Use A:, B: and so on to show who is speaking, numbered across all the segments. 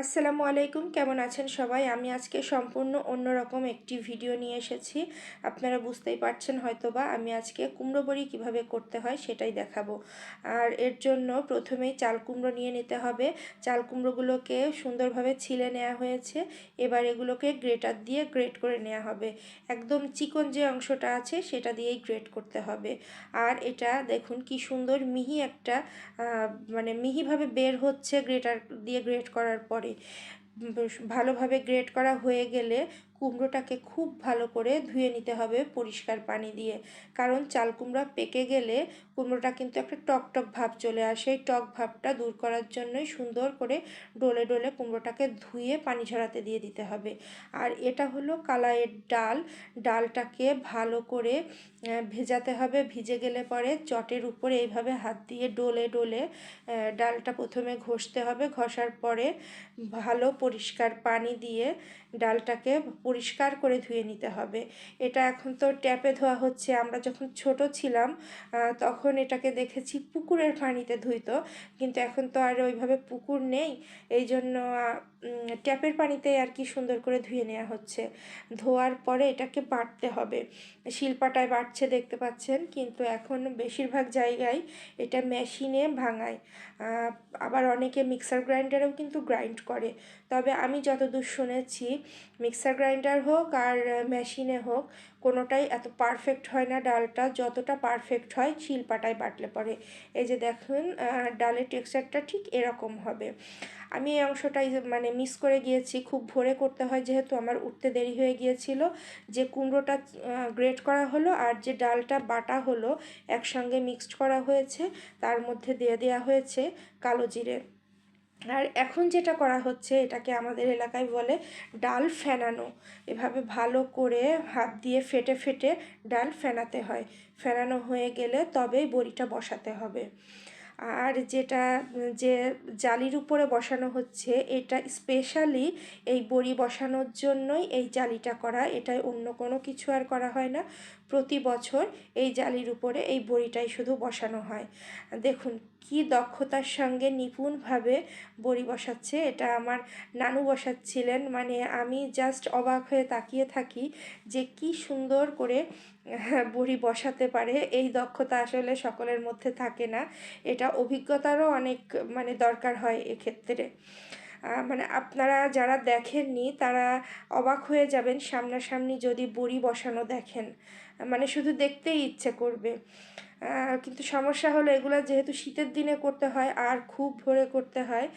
A: আসসালামু আলাইকুম, কেমন আছেন সবাই? আমি আজকে সম্পূর্ণ অন্যরকম একটি ভিডিও নিয়ে এসেছি। আপনারা বুঝতেই পারছেন হয়তোবা আমি আজকে কুমড়ো বড়ি কীভাবে করতে হয় সেটাই দেখাবো। আর এর জন্য প্রথমেই চাল কুমড়ো নিয়ে নিতে হবে। চাল কুমড়োগুলোকে সুন্দরভাবে ছিলে নেওয়া হয়েছে। এবার এগুলোকে গ্রেটার দিয়ে গ্রেট করে নেওয়া হবে। একদম চিকন যে অংশটা আছে সেটা দিয়েই গ্রেট করতে হবে। আর এটা দেখুন কি সুন্দর মিহি একটা মানে মিহিভাবে বের হচ্ছে গ্রেটার দিয়ে গ্রেট করার পরে। ভালোভাবে গ্রেড করা হয়ে গেলে কুমড়োটাকে খুব ভালো করে ধুয়ে নিতে হবে পরিষ্কার পানি দিয়ে। কারণ চাল কুমড়া পেকে গেলে কুমড়োটা কিন্তু একটা টক টক ভাব চলে আসে। এই টক ভাবটা দূর করার জন্যই সুন্দর করে ডলে ডলে কুমড়োটাকে ধুয়ে পানি ঝরাতে দিয়ে দিতে হবে। আর এটা হলো কালাইয়ের ডাল। ডালটাকে ভালো করে ভেজাতে হবে। ভিজে গেলে পরে চটের উপরে এইভাবে হাত দিয়ে ডলে ডলে ডালটা প্রথমে ঘষতে হবে। ঘষার পরে ভালো পরিষ্কার পানি দিয়ে ডালটাকে পরিষ্কার করে ধুয়ে নিতে হবে। এটা এখন তো ট্যাপে ধোয়া হচ্ছে। আমরা যখন ছোট ছিলাম তখন এটাকে দেখেছি পুকুরের পানিতে ধুইতো। কিন্তু এখন তো আর ওইভাবে পুকুর নেই। এই জন্য ট্যাপের পানিতে আর কি সুন্দর করে ধুয়ে নেওয়া হচ্ছে। ধোয়ার পরে এটাকে বাটতে হবে। শিলপাটায় বাটছে দেখতে পাচ্ছেন, কিন্তু এখন বেশিরভাগ জায়গায় এটা মেশিনে ভাঙায়। আবার অনেকে মিক্সার গ্রাইন্ডারেও কিন্তু গ্রাইন্ড করে। তবে আমি যতদূর শুনেছি, মিক্সার গ্রাইন্ডার হোক আর মেশিনে হোক, কোনোটাই এত পারফেক্ট হয় না ডালটা। যতটা পারফেক্ট হয় শিলপাটায় বাটলে পরে। এই যে দেখুন ডালের টেক্সচারটা ঠিক এরকম হবে। আমি এই অংশটাই মানে মিস করে গিয়েছি। খুব ভোরে করতে হয় যেহেতু আমার উঠতে দেরি হয়ে গিয়েছিল। যে কুমড়োটা গ্রেট করা হলো আর যে ডালটা বাটা হলো একসঙ্গে মিক্সড করা হয়েছে, তার মধ্যে দিয়ে দেওয়া হয়েছে কালো জিরে। আর এখন যেটা করা হচ্ছে, এটাকে আমাদের এলাকায় বলে ডাল ফেনানো। এভাবে ভালো করে হাত দিয়ে ফেটে ফেটে ডাল ফেনাতে হয়। ফেনানো হয়ে গেলে তবেই বড়িটা বসাতে হবে। আর যেটা, যে জালির উপরে বসানো হচ্ছে, এটা স্পেশালি এই বড়ি বসানোর জন্যই এই জালিটা করা, এটাই অন্য কোনো কিছু আর করা হয় না। প্রতি বছর এই জালির উপরে এই বড়িটাই শুধু বসানো হয়। দেখুন, কি দক্ষতার সঙ্গে নিপুণভাবে বড়ি বসাচ্ছে। এটা আমার নানু বসাচ্ছিলেন। মানে আমি জাস্ট অবাক হয়ে তাকিয়ে থাকি যে কি সুন্দর করে বড়ি বসাতে পারে। এই দক্ষতা আসলে সকলের মধ্যে থাকে না। এটা অভিজ্ঞতারও অনেক মানে দরকার হয় এক্ষেত্রে। মানে আপনারা যারা দেখেননি তারা অবাক হয়ে যাবেন সামনাসামনি যদি বড়ি বসানো দেখেন। মানে শুধু দেখতেই ইচ্ছে করবে। কিন্তু সমস্যা হলো এগুলো যেহেতু শীতের দিনে করতে হয়, আর খুব ভোরে করতে হয়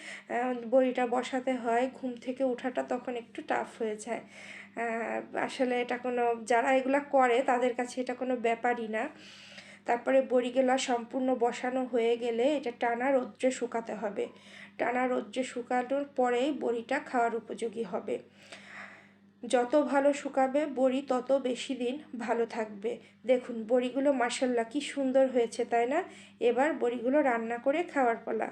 A: বড়িটা বসাতে হয়, ঘুম থেকে ওঠাটা তখন একটু টাফ হয়ে যায়। আসলে এটা কোনো, যারা এগুলো করে তাদের কাছে এটা কোনো ব্যাপারই না। তারপরে বড়িগুলো সম্পূর্ণ বসানো হয়ে গেলে এটা টানা রৌদ্রে শুকাতে হবে। টানা রৌদ্রে শুকানোর পরেই বড়িটা খাওয়ার উপযোগী হবে। যত ভালো শুকাবে বড়ি, তত বেশি দিন ভালো থাকবে। দেখুন, বড়িগুলো মাসাল্লা কি সুন্দর হয়েছে, তাই না? এবার বড়িগুলো রান্না করে খাওয়ার পালা।